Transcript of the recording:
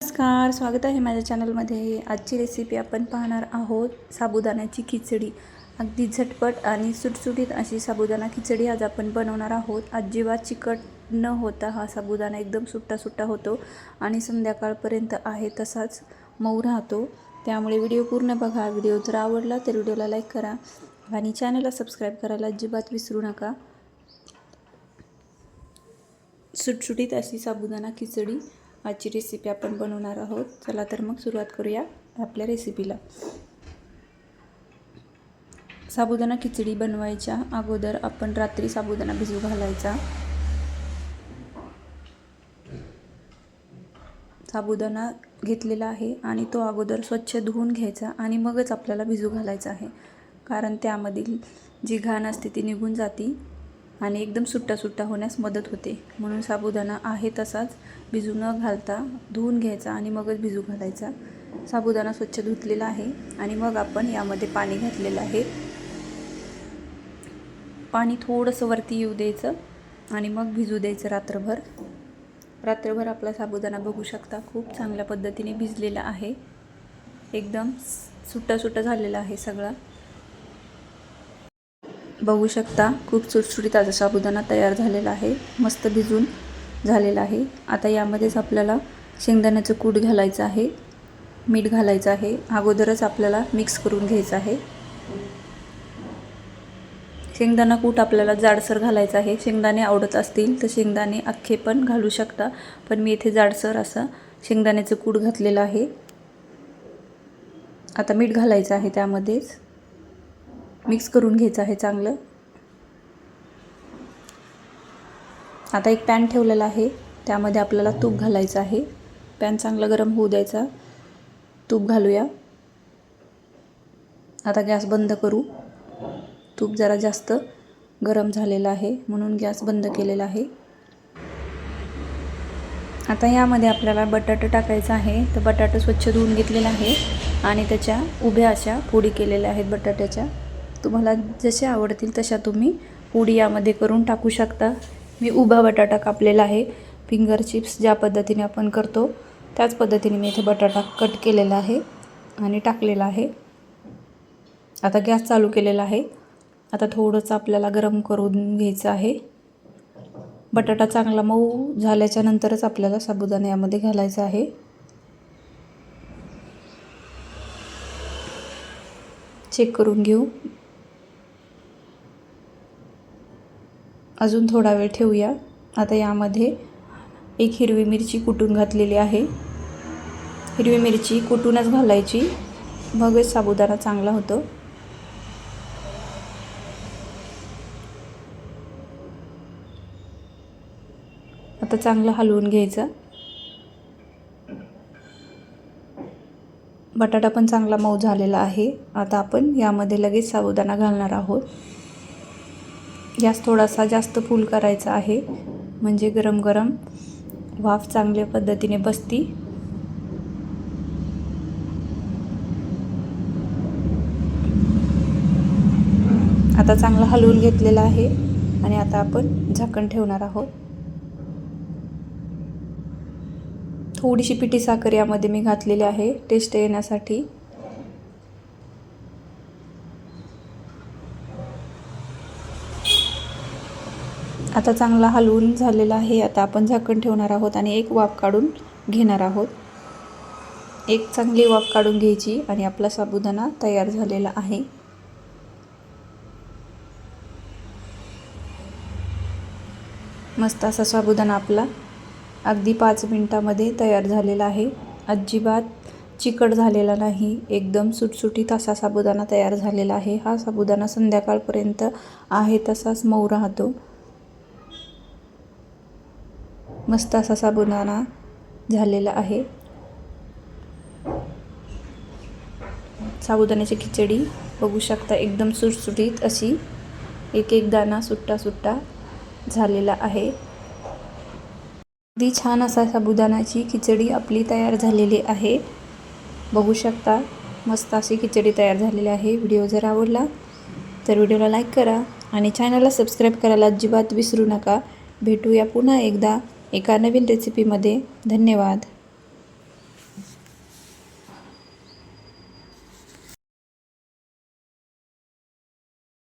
नमस्कार स्वागत आहे माझ्या चॅनलमध्ये. आजची रेसिपी आपण पाहणार आहोत साबुदाण्याची खिचडी. अगदी झटपट आणि सुटसुटीत अशी साबुदाणा खिचडी आज आपण बनवणार आहोत. अजिबात चिकट न होता हा साबुदाणा एकदम सुट्टा सुट्टा होतो आणि संध्याकाळपर्यंत आहे तसाच मऊ राहतो. त्यामुळे व्हिडिओ पूर्ण बघा. व्हिडिओ जर आवडला तर व्हिडिओला लाईक करा आणि चॅनलला सबस्क्राईब करायला अजिबात विसरू नका. सुटसुटीत अशी साबुदाणा खिचडी आजची रेसिपी आपण बनवणार आहोत. चला तर मग सुरुवात करूया आपल्या रेसिपीला साबुदाणा खिचडी बनवायच्या अगोदर आपण रात्री साबुदाणा भिजू घालायचा. साबुदाणा घेतलेला आहे आणि तो अगोदर स्वच्छ धुवून घ्यायचा आणि मगच आपल्याला भिजू घालायचा आहे. कारण त्यामधील जी घाण असते ती निघून जाती. आणि एकदम सुट्टा सुट्टा होण्यास मदत होते. म्हणून साबुदाणा आहे तसाच. भिजू न घालता धुवून घ्यायचा आणि मगच भिजू घालायचा. साबुदाणा स्वच्छ धुतलेला आहे आणि मग आपण यामध्ये पाणी घातलेलं आहे. पाणी थोडंसं वरती येऊ द्यायचं आणि मग भिजू द्यायचं रात्रभर. रात्रभर आपला साबुदाणा बघू शकता. खूप चांगल्या पद्धतीने भिजलेला आहे. एकदम सुट्टा सुट्टा झालेला आहे सगळा. बघू शकता खूप सुटसुटीत असा साबुदाणा तयार झालेला आहे मस्त भिजून झालेला आहे. आता यामध्येच आपल्याला शेंगदाण्याचं कूट घालायचं आहे मीठ घालायचं आहे. अगोदरच आपल्याला मिक्स करून घ्यायचं आहे. शेंगदाणा कूट आपल्याला जाडसर घालायचं आहे. शेंगदाणे आवडत असतील तर शेंगदाणे अख्खे पण घालू शकता पण मी इथे जाडसर असं शेंगदाण्याचं कूट घातलेलं आहे. आता मीठ घालायचं आहे त्यामध्येच. मिक्स करून घ्यायचं आहे चांगलं. आता एक पॅन ठेवलेला आहे. त्यामध्ये आपल्याला तूप घालायचं आहे. पॅन चांगला गरम होऊ द्यायचा. तूप घालूया. आता गॅस बंद करू. तूप जरा जास्त गरम झालेलं आहे. म्हणून गॅस बंद केलेला आहे. आता यामध्ये आपल्याला बटाटा टाकायचं आहे. तर बटाटा स्वच्छ धुवून घेतलेला आहे. आणि त्याच्या उभ्या अशा पोडी केलेल्या आहेत बटाट्याच्या. तुम्हाला जसे आवडतील तशा तुम्ही पोडी यामध्ये करून टाकू शकता. मी उभा बटाटा कापलेला आहे. फिंगर चिप्स ज्या पद्धतीने आपण करतो त्याच पद्धतीने मी इथे बटाटा कट केलेला आहे आणि टाकलेला आहे. आता गॅस चालू केलेला आहे. आता थोडंसं आपल्याला गरम करून घ्यायचं आहे. बटाटा चांगला मऊ झाल्याच्या नंतरच आपल्याला साबुदाणा यामध्ये घालायचा आहे. चेक करून घेऊ. अजून थोडा वेळ ठेवूया. आता यामध्ये एक हिरवी मिरची कुटून घातलेली आहे. हिरवी मिरची कुटूनच घालायची. मगच साबुदाणा चांगला होतो. आता चांगलं हलवून घ्यायचं. बटाटा पण चांगला मऊ झालेला आहे. आता आपण यामध्ये लगेच साबुदाणा घालणार आहोत. गॅस थोडासा जास्त फुल करायचा आहे. म्हणजे गरम गरम वाफ चांगल्या पद्धतीने बसती. आता चांगला हलवून घेतलेला आहे आणि आता आपण झाकण ठेवणार आहोत. थोडीशी पिठी साखर यामध्ये मी घातलेली आहे. टेस्ट येण्यासाठी आता चांगला हलवून झालेला आहे. आता आपण झाकण ठेवणार आहोत आणि एक वाफ काढून घेणार आहोत. एक चांगली वाफ काढून घ्यायची आणि आपला साबुदाणा तयार झालेला आहे. मस्त असा साबुदाणा आपला अगदी पाच मिनटामध्ये तयार झालेला आहे. अजिबात चिकट झालेला नाही. एकदम सुटसुटीत असा साबुदाणा तयार झालेला आहे. हा साबुदाणा संध्याकाळपर्यंत आहे तसाच मऊ राहतो. मस्त असा साबुदाणा झालेला आहे. साबुदाण्याची खिचडी बघू शकता एकदम सुटसुटीत अशी एक एक दाणा सुट्टा सुट्टा झालेला आहे. अगदी छान असा साबुदाण्याची खिचडी आपली तयार झालेली आहे. बघू शकता मस्त अशी खिचडी तयार झालेली आहे. व्हिडिओ जर आवडला तर व्हिडिओला लाईक करा आणि चॅनलला सबस्क्राईब करायला अजिबात विसरू नका. भेटूया पुन्हा एकदा. एका नवीन रेसिपीमध्ये धन्यवाद.